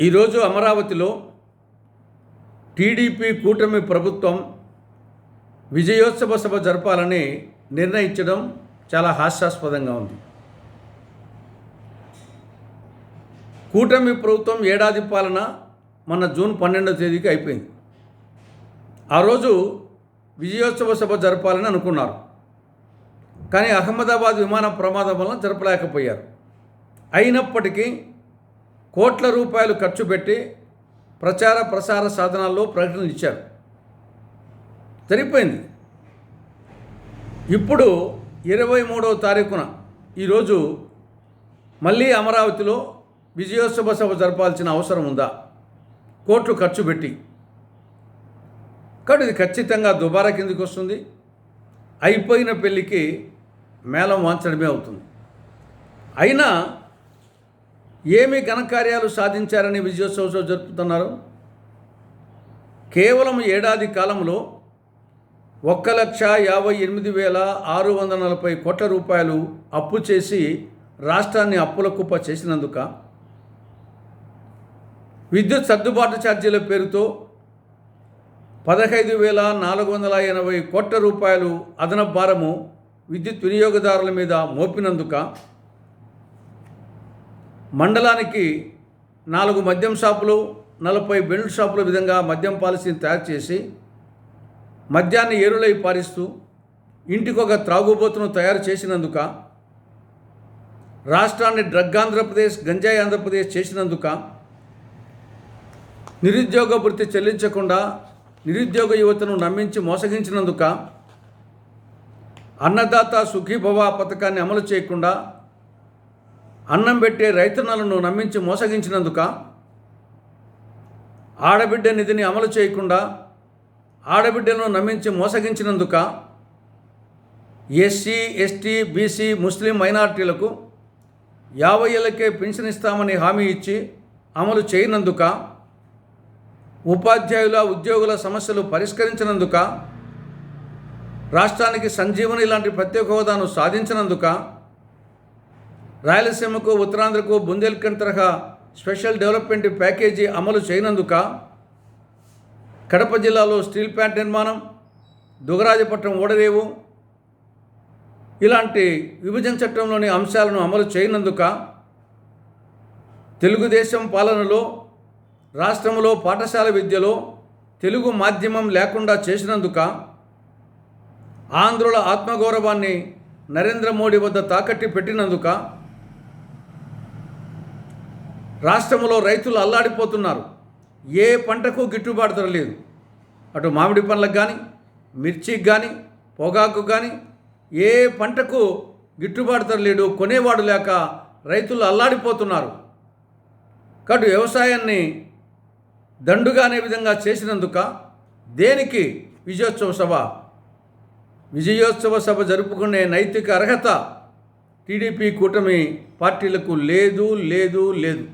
ఈరోజు అమరావతిలో టీడీపీ కూటమి ప్రభుత్వం విజయోత్సవ సభ జరపాలని నిర్ణయించడం చాలా హాస్యాస్పదంగా ఉంది. కూటమి ప్రభుత్వం ఏడాది పాలన మన జూన్ పన్నెండవ తేదీకి అయిపోయింది. ఆ రోజు విజయోత్సవ సభ జరపాలని అనుకున్నారు. కానీ అహ్మదాబాద్ విమాన ప్రమాదం వలన జరపలేకపోయారు. అయినప్పటికీ కోట్ల రూపాయలు ఖర్చు పెట్టి ప్రచార ప్రసార సాధనాల్లో ప్రకటనలు ఇచ్చారు. సరిపోయింది. ఇప్పుడు ఇరవై మూడవ తారీఖున ఈరోజు మళ్ళీ అమరావతిలో విజయోత్సవ సభ జరపాల్సిన అవసరం ఉందా? కోట్లు ఖర్చు పెట్టి. కాబట్టి ఇది ఖచ్చితంగా దుబారా కిందికి వస్తుంది. అయిపోయిన పెళ్ళికి మేళం వాంచడమే అవుతుంది. అయినా ఏమి ఘనకార్యాలు సాధించారని విజయోత్సవం జరుపుతున్నారు? కేవలం ఏడాది కాలంలో ఒక్క లక్ష యాభై ఎనిమిది వేల ఆరు వందల నలభై కోట్ల రూపాయలు అప్పు చేసి రాష్ట్రాన్ని అప్పుల కుప్ప చేసినందుక విద్యుత్ సర్దుబాటు ఛార్జీల పేరుతో పదహైదు వేల నాలుగు వందల ఎనభై కోట్ల రూపాయలు అదనపు భారము విద్యుత్ వినియోగదారుల మీద మోపినందుక మండలానికి నాలుగు మద్యం షాపులు నలభై బెల్ట్ షాపుల విధంగా మద్యం పాలసీని తయారు చేసి మద్యాన్ని ఏరులై పారిస్తూ ఇంటికొక త్రాగుబోతును తయారు చేసినందుక రాష్ట్రాన్ని డ్రగ్ ఆంధ్రప్రదేశ్ గంజాయి ఆంధ్రప్రదేశ్ చేసినందుక నిరుద్యోగ వృత్తి చెల్లించకుండా నిరుద్యోగ యువతను నమ్మించి మోసగించినందుక అన్నదాత సుఖీభవ పథకాన్ని అమలు చేయకుండా అన్నం పెట్టే రైతన్నలను నమ్మించి మోసగించినందుక ఆడబిడ్డ నిధిని అమలు చేయకుండా ఆడబిడ్డలను నమ్మించి మోసగించినందుక ఎస్సీ ఎస్టీ బీసీ ముస్లిం మైనార్టీలకు యాభై ఏళ్ళకే పెన్షన్ ఇస్తామని హామీ ఇచ్చి అమలు చేయనందుక ఉపాధ్యాయుల ఉద్యోగుల సమస్యలు పరిష్కరించినందుక రాష్ట్రానికి సంజీవని లాంటి ప్రత్యేక హోదాను సాధించినందుక రాయలసీమకు ఉత్తరాంధ్రకు బుందేల్ఖండ్ తరహా స్పెషల్ డెవలప్మెంట్ ప్యాకేజీ అమలు చేయనందుక కడప జిల్లాలో స్టీల్ ప్లాంట్ నిర్మాణం దుగరాజపట్నం ఓడరేవు ఇలాంటి విభజన చట్టంలోని అంశాలను అమలు చేయనందుక తెలుగుదేశం పాలనలో రాష్ట్రంలో పాఠశాల విద్యలో తెలుగు మాధ్యమం లేకుండా చేసినందుక ఆంధ్రుల ఆత్మగౌరవాన్ని నరేంద్ర మోడీ వద్ద తాకట్టి పెట్టినందుక రాష్ట్రంలో రైతులు అల్లాడిపోతున్నారు. ఏ పంటకు గిట్టుబాటు ధర లేదు. అటు మామిడి పండ్లకు కానీ మిర్చికి కానీ పొగాకు కానీ ఏ పంటకు గిట్టుబాటు ధర లేడు కొనేవాడు లేక రైతులు అల్లాడిపోతున్నారు. కాబట్టి వ్యవసాయాన్ని దండుగా అనే విధంగా చేసినందుక దేనికి విజయోత్సవ సభ? విజయోత్సవ సభ జరుపుకునే నైతిక అర్హత టీడీపీ కూటమి పార్టీలకు లేదు లేదు లేదు.